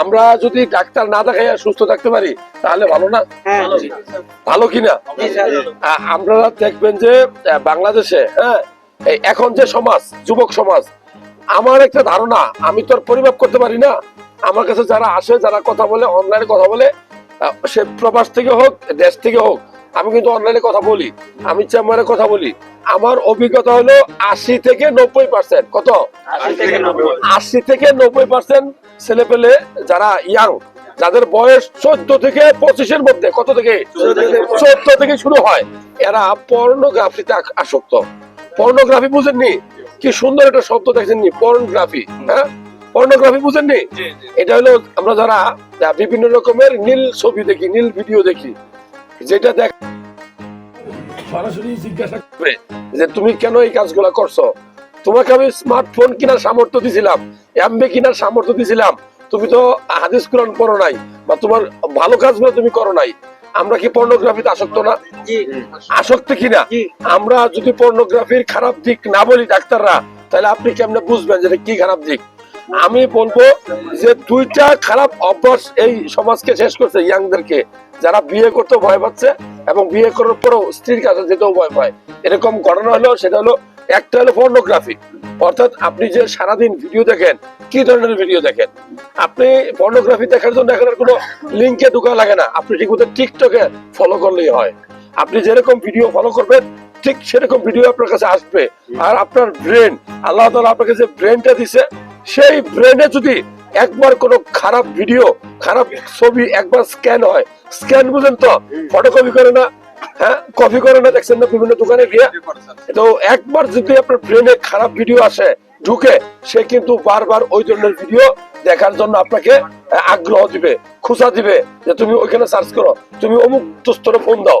আমরা যদি ডাক্তার না দেখাইয়া সুস্থ থাকতে পারি তাহলে ভালো না? হ্যাঁ। ভালো কিনা? আমরা আপনারা দেখবেন যে বাংলাদেশে হ্যাঁ এখন যে সমাজ যুবক সমাজ আমার একটা ধারণা আমি তো আর পরিমাপ করতে পারি না। আমার কাছে যারা আসে যারা কথা বলে অনলাইনে কথা বলে সে প্রবাস থেকে হোক দেশ থেকে হোক আমি কিন্তু অনলাইনে কথা বলি আমি চেম্বারে কথা বলি। আমার অভিজ্ঞতা হলো আশি থেকে নব্বই পার্সেন্ট কত? আশি থেকে নব্বই পার্সেন্ট ছেলে পেলে যারা ইয়াং যাদের বয়স চোদ্দ থেকে পঁচিশের মধ্যে কত থেকে? চোদ্দ থেকে শুরু হয়। এরা পর্নোগ্রাফিতে আসক্ত। পর্নোগ্রাফি বুঝেননি? কি সুন্দর একটা শব্দ দেখছেননি পর্নোগ্রাফি হ্যাঁ? পর্নোগ্রাফি বুঝেননি? এটা হলো আমরা যারা বিভিন্ন রকমের নীল ছবি দেখি নীল ভিডিও দেখি যেটা দেখ সরাসরি জিজ্ঞাসা করবে যে তুমি কেন এই কাজগুলা করছ? তোমাকে আমি স্মার্টফোন কেনার সামর্থ্য দিছিলাম এমবি কেনার সামর্থ্য দিছিলাম। তুমি তো হাদিস কোরআন পড়ো নাই বা তোমার ভালো কাজগুলো তুমি করো নাই। আমরা কি পর্নোগ্রাফিতে আসক্ত না? আসক্ত। কিনা? আমরা যদি পর্নোগ্রাফির খারাপ দিক না বলি ডাক্তাররা তাহলে আপনি কেমনে বুঝবেন যে এটা কি খারাপ দিক? আমি বলব যে দুইটা খারাপ অভ্যাস এই সমাজকে শেষ করছে ইয়াংদেরকে। যারা বিয়ে করতে ভয় পাচ্ছে এবং বিয়ে করার পরও স্ত্রীর কাছে যেতেও ভয় পায়। এরকম ঘটনা হলো সেটা হলো, একটা হলো পর্নোগ্রাফি অর্থাৎ আপনি যে সারাদিন ভিডিও দেখেন, কি ধরনের ভিডিও দেখেন? আপনি পর্নোগ্রাফি দেখার জন্য এখন কোনো লিঙ্কে ঢুকা লাগে না। আপনি ঠিক মতো টিকটকে ফলো করলেই হয়। আপনি যেরকম ভিডিও ফলো করবেন, ঠিক সেরকম ভিডিও আপনার কাছে আসবে। আর আপনার ব্রেন আল্লাহ তাআলা আপনার কাছে ব্রেনটা দিছে, সেই ব্রেনে যদি একবার কোনো খারাপ ভিডিও খারাপ ছবি একবার স্ক্যান হয়। স্ক্যান বুঝেন তো? ফটোকপি করে না হ্যাঁ? কপি করে না, দেখছেন না? বিভিন্ন দোকানে গিয়ে। তো একবার যদি আপনার ব্রেনে খারাপ ভিডিও আসে, ঢুকে, সে কিন্তু বারবার ওই ধরনের ভিডিও দেখার জন্য আপনাকে আগ্রহ দিবে, খুশা দিবে যে তুমি ওইখানে সার্চ করো। তুমি অমুক দোস্তরে ফোন দাও।